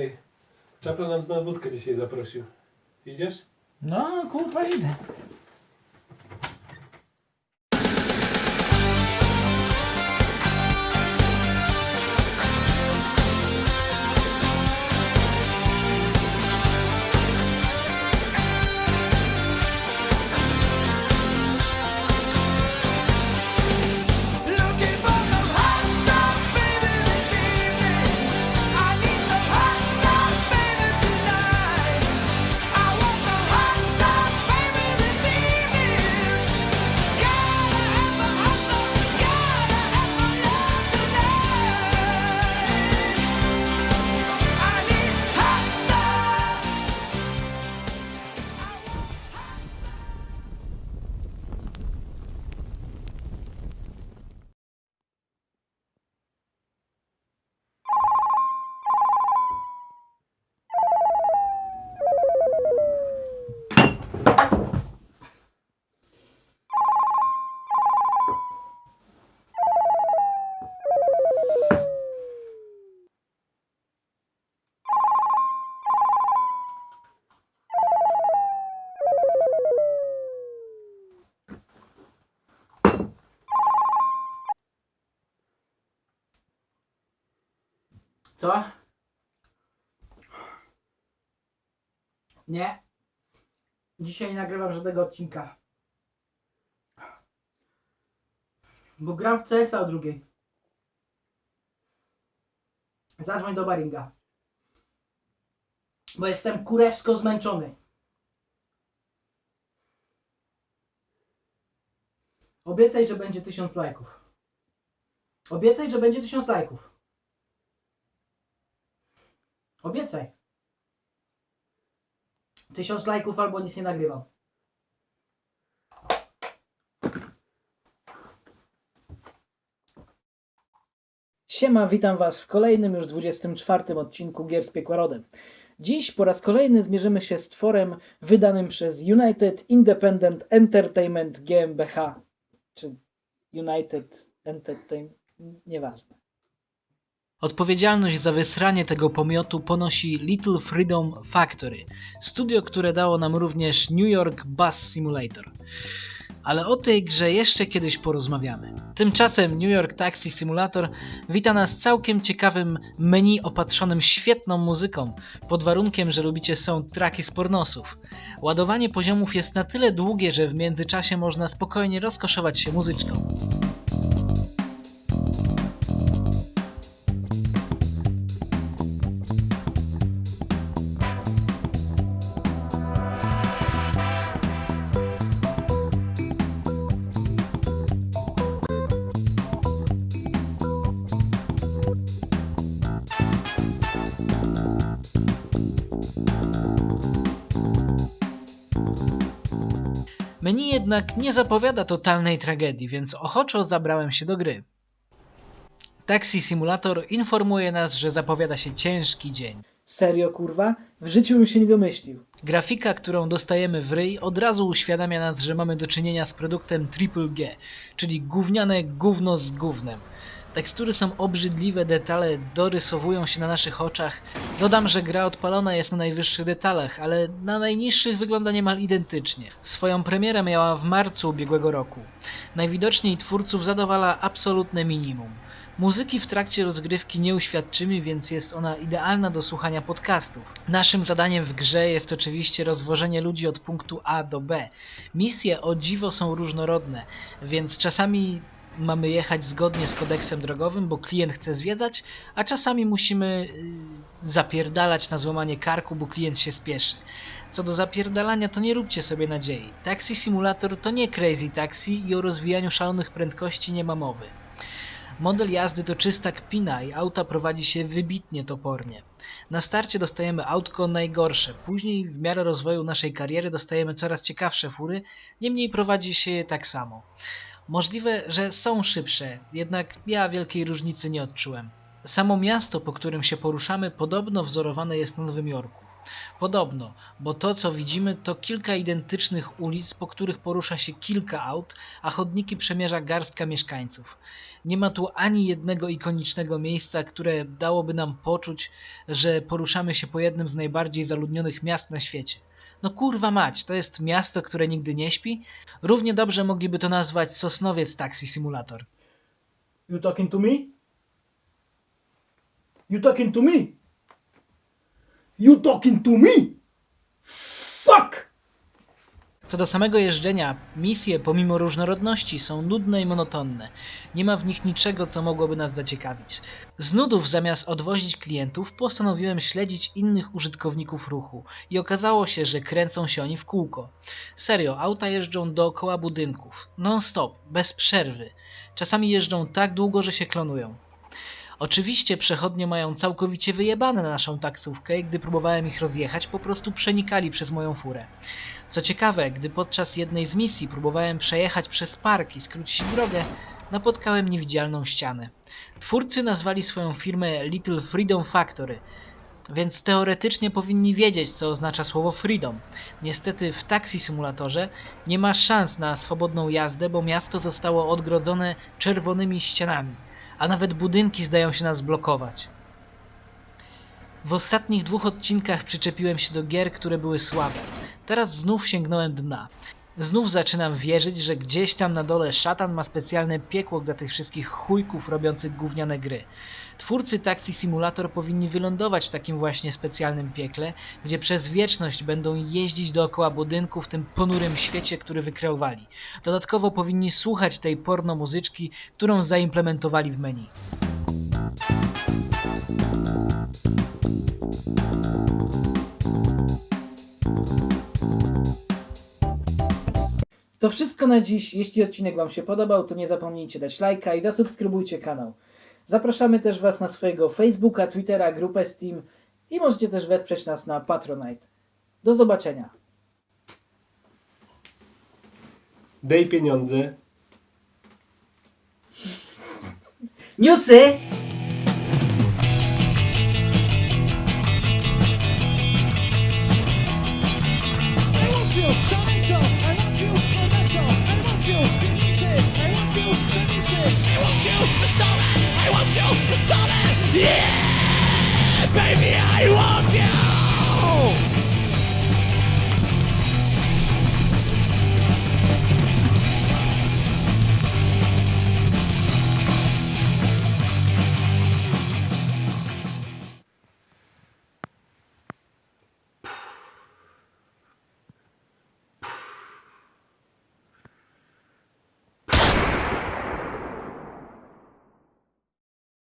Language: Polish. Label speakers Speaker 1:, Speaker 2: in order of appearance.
Speaker 1: Ej, Czapel nas na wódkę dzisiaj zaprosił. Idziesz?
Speaker 2: No, kurwa idę. Co? Nie. Dzisiaj nie nagrywam żadnego odcinka. Bo gram w CS-a o drugiej. Zadzwoń do Baringa. Bo jestem kurewsko zmęczony. Obiecaj, że będzie tysiąc lajków. Obiecaj, że będzie tysiąc lajków. Obiecaj. Tysiąc lajków albo nic nie nagrywam. Siema, witam Was w kolejnym już 24 odcinku Gier z Piekła Rodem. Dziś po raz kolejny zmierzymy się z tworem wydanym przez United Independent Entertainment GmbH. Czy United Entertainment, nieważne. Odpowiedzialność za wysranie tego pomiotu ponosi Little Freedom Factory, studio, które dało nam również New York Bus Simulator. Ale o tej grze jeszcze kiedyś porozmawiamy. Tymczasem New York Taxi Simulator wita nas całkiem ciekawym menu opatrzonym świetną muzyką, pod warunkiem, że lubicie soundtracki z pornosów. Ładowanie poziomów jest na tyle długie, że w międzyczasie można spokojnie rozkoszować się muzyczką. Menu jednak nie zapowiada totalnej tragedii, więc ochoczo zabrałem się do gry. Taxi Simulator informuje nas, że zapowiada się ciężki dzień. Serio kurwa? W życiu bym się nie domyślił. Grafika, którą dostajemy w ryj, od razu uświadamia nas, że mamy do czynienia z produktem Triple G, czyli gówniane gówno z gównem. Tekstury są obrzydliwe, detale dorysowują się na naszych oczach. Dodam, że gra odpalona jest na najwyższych detalach, ale na najniższych wygląda niemal identycznie. Swoją premierę miała w marcu ubiegłego roku. Najwidoczniej twórców zadowala absolutne minimum. Muzyki w trakcie rozgrywki nie uświadczymy, więc jest ona idealna do słuchania podcastów. Naszym zadaniem w grze jest oczywiście rozwożenie ludzi od punktu A do B. Misje o dziwo są różnorodne, więc czasami mamy jechać zgodnie z kodeksem drogowym, bo klient chce zwiedzać, a czasami musimy yy, zapierdalać na złamanie karku, bo klient się spieszy. Co do zapierdalania, to nie róbcie sobie nadziei. Taxi Simulator to nie Crazy Taxi i o rozwijaniu szalonych prędkości nie ma mowy. Model jazdy to czysta kpina i auta prowadzi się wybitnie topornie. Na starcie dostajemy autko najgorsze, później w miarę rozwoju naszej kariery dostajemy coraz ciekawsze fury, niemniej prowadzi się je tak samo. Możliwe, że są szybsze, jednak ja wielkiej różnicy nie odczułem. Samo miasto, po którym się poruszamy, podobno wzorowane jest na Nowym Jorku. Podobno, bo to co widzimy to kilka identycznych ulic, po których porusza się kilka aut, a chodniki przemierza garstka mieszkańców. Nie ma tu ani jednego ikonicznego miejsca, które dałoby nam poczuć, że poruszamy się po jednym z najbardziej zaludnionych miast na świecie. No kurwa mać, to jest miasto, które nigdy nie śpi? Równie dobrze mogliby to nazwać Sosnowiec Taxi Simulator.
Speaker 3: You talking to me? You talking to me? You talking to me? Fuck!
Speaker 2: Co do samego jeżdżenia, misje pomimo różnorodności są nudne i monotonne. Nie ma w nich niczego, co mogłoby nas zaciekawić. Z nudów zamiast odwozić klientów, postanowiłem śledzić innych użytkowników ruchu i okazało się, że kręcą się oni w kółko. Serio, auta jeżdżą dookoła budynków, non-stop, bez przerwy. Czasami jeżdżą tak długo, że się klonują. Oczywiście przechodnie mają całkowicie wyjebane na naszą taksówkę i gdy próbowałem ich rozjechać, po prostu przenikali przez moją furę. Co ciekawe, gdy podczas jednej z misji próbowałem przejechać przez park i skrócić drogę, napotkałem niewidzialną ścianę. Twórcy nazwali swoją firmę Little Freedom Factory, więc teoretycznie powinni wiedzieć, co oznacza słowo freedom. Niestety w taksi symulatorze nie ma szans na swobodną jazdę, bo miasto zostało odgrodzone czerwonymi ścianami, a nawet budynki zdają się nas blokować. W ostatnich dwóch odcinkach przyczepiłem się do gier, które były słabe. Teraz znów sięgnąłem dna. Znów zaczynam wierzyć, że gdzieś tam na dole szatan ma specjalne piekło dla tych wszystkich chujków robiących gówniane gry. Twórcy Taxi Simulator powinni wylądować w takim właśnie specjalnym piekle, gdzie przez wieczność będą jeździć dookoła budynku w tym ponurym świecie, który wykreowali. Dodatkowo powinni słuchać tej porno muzyczki, którą zaimplementowali w menu. To wszystko na dziś. Jeśli odcinek Wam się podobał, to nie zapomnijcie dać lajka i zasubskrybujcie kanał. Zapraszamy też Was na swojego Facebooka, Twittera, grupę Steam i możecie też wesprzeć nas na Patronite. Do zobaczenia.
Speaker 1: Daj pieniądze.
Speaker 2: Newsy!
Speaker 4: baby, I want you.